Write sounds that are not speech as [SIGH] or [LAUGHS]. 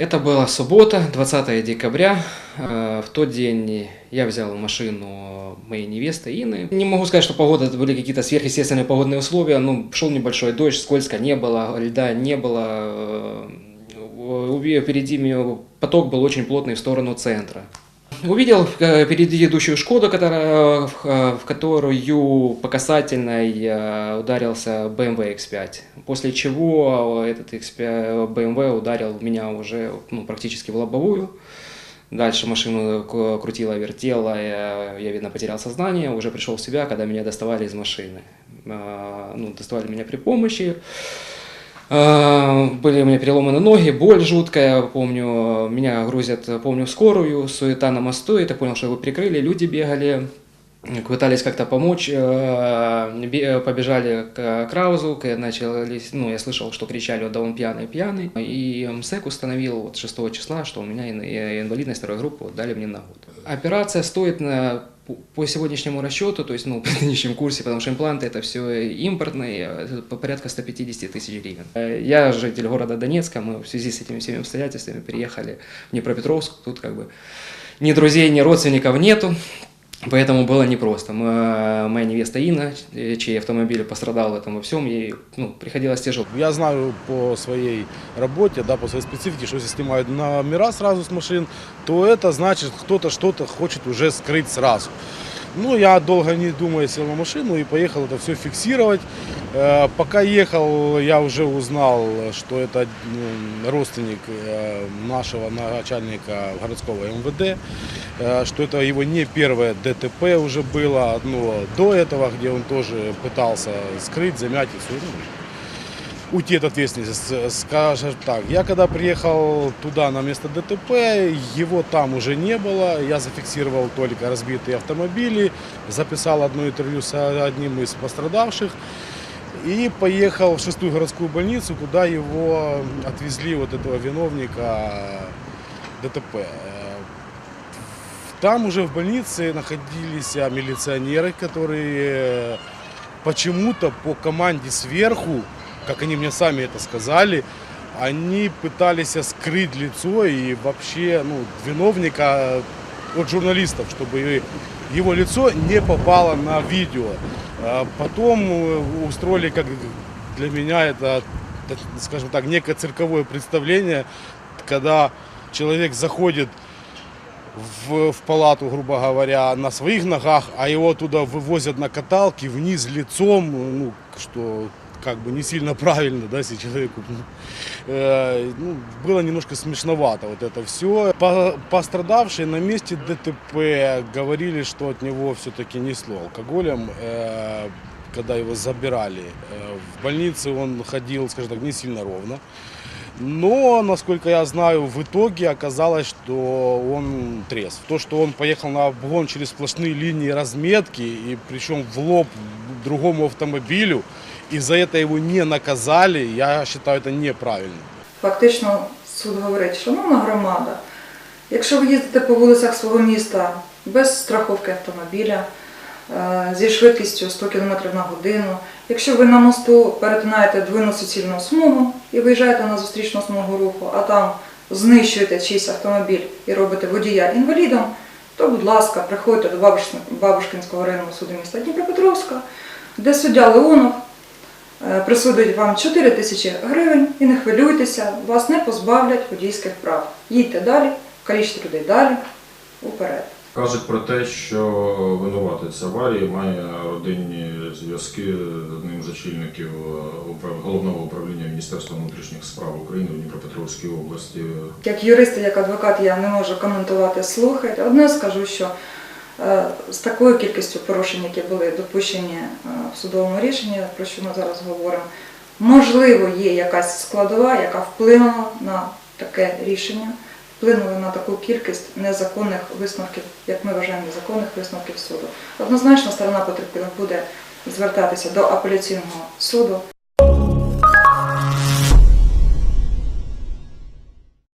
Это была суббота, 20 декабря. Э, В тот день я взял машину моей невесты Инны. Не могу сказать, что погода это были какие-то сверхъестественные погодные условия. Ну, шел небольшой дождь, скользко не было, льда не было. Э, Впереди меня поток был очень плотный в сторону центра. Увидел э, впереди идущую Шкоду, которая, в, э, которую по касательной э, ударился BMW X5. После чего этот X5 BMW ударил меня уже ну, практически в лобовую. Дальше машину крутила, вертела, я, я, видно, потерял сознание, уже пришел в себя, когда меня доставали из машины. Ну, доставали меня при помощи. Э, Были у меня переломаны ноги, боль жуткая, помню, меня грузят, помню, в скорую, суета на мосту, и так понял, что его прикрыли, люди бегали, пытались как-то помочь, э, бе- побежали к Краузу, к- начались, ну, я слышал, что кричали, да он пьяный, пьяный, и МСЭК установил вот 6 числа, что у меня ин- э, инвалидность второй группы, вот дали мне на год. Операция стоит на по- по сегодняшнему расчету, то есть ну, [LAUGHS] по нынешнем курсе, потому что импланты это все импортные, это по порядка 150 тысяч гривен. Э, Я житель города Донецка, мы в связи с этими всеми обстоятельствами переехали в Днепропетровск, тут как бы ни друзей, ни родственников нету, Поэтому было непросто. М- Моя невеста Инна, э, чей автомобиль пострадал в этом во всем, ей ну, приходилось тяжело. Я знаю по своей работе, да, по своей специфике, что если снимают номера сразу с машин, то это значит, кто-то что-то хочет уже скрыть сразу. Ну, я долго не думая сел на машину и поехал это все фиксировать. Э, Пока ехал, я уже узнал, что это ну, родственник э, нашего начальника городского МВД, э, что это его не первое ДТП уже было, одно до этого, где он тоже пытался скрыть, замять и всё, ну, уйти от ответственности, с- скажем так. Я когда приехал туда на место ДТП, его там уже не было. Я зафиксировал только разбитые автомобили, записал одно интервью с одним из пострадавших и поехал в шестую городскую больницу, куда его отвезли вот этого виновника ДТП. Э, Там уже в больнице находились милиционеры, которые э, почему-то по команде сверху, как они мне сами это сказали, они пытались скрыть лицо и вообще ну, виновника от журналистов, чтобы его лицо не попало на видео. А Потом э, устроили, как для меня это, скажем так, некое цирковое представление, когда человек заходит в, в палату, грубо говоря, на своих ногах, а его туда вывозят на каталке вниз лицом, ну, что как бы не сильно правильно, да, если человеку э, ну, было немножко смешновато вот это все. пострадавшие на месте ДТП говорили, что от него все-таки несло алкоголем. Э, когда его забирали э, в больнице, он ходил, скажем так, не сильно ровно. Но, насколько я знаю, в итоге оказалось, что он трезв. То, что он поехал на обгон через сплошные линии разметки, и причем в лоб другому автомобилю, и за это его не наказали, я считаю это неправильно. Фактично суд говорить, шановна громада, якщо ви їздите по вулицях свого міста без страховки автомобіля, е, зі швидкістю 100 км на годину, якщо ви на мосту перетинаєте двойну суцільну смугу і виїжджаєте на зустрічну смугу руху, а там знищуєте чийсь автомобіль і робите водія інвалідом, то, будь ласка, приходьте до Бабушкин- Бабушкинського районного суду міста Дніпропетровська, де суддя Леонов Е, присудить вам 4 тисячі гривень і не хвилюйтеся, вас не позбавлять водійських прав. Їдьте далі, калічте людей далі, уперед. Кажуть про те, що винуватець аварії має родинні зв'язки з одним з очільників е, головного управління Міністерства внутрішніх справ України в Дніпропетровській області. Як юрист як адвокат я не можу коментувати слухи. Одне скажу, що е, з такою кількістю порушень, які були допущені е, в судовому рішенні, про що ми зараз говоримо, можливо, є якась складова, яка вплинула на таке рішення, вплинула на таку кількість незаконних висновків, як ми вважаємо, незаконних висновків суду. Однозначно, сторона потерпілих буде звертатися до апеляційного суду.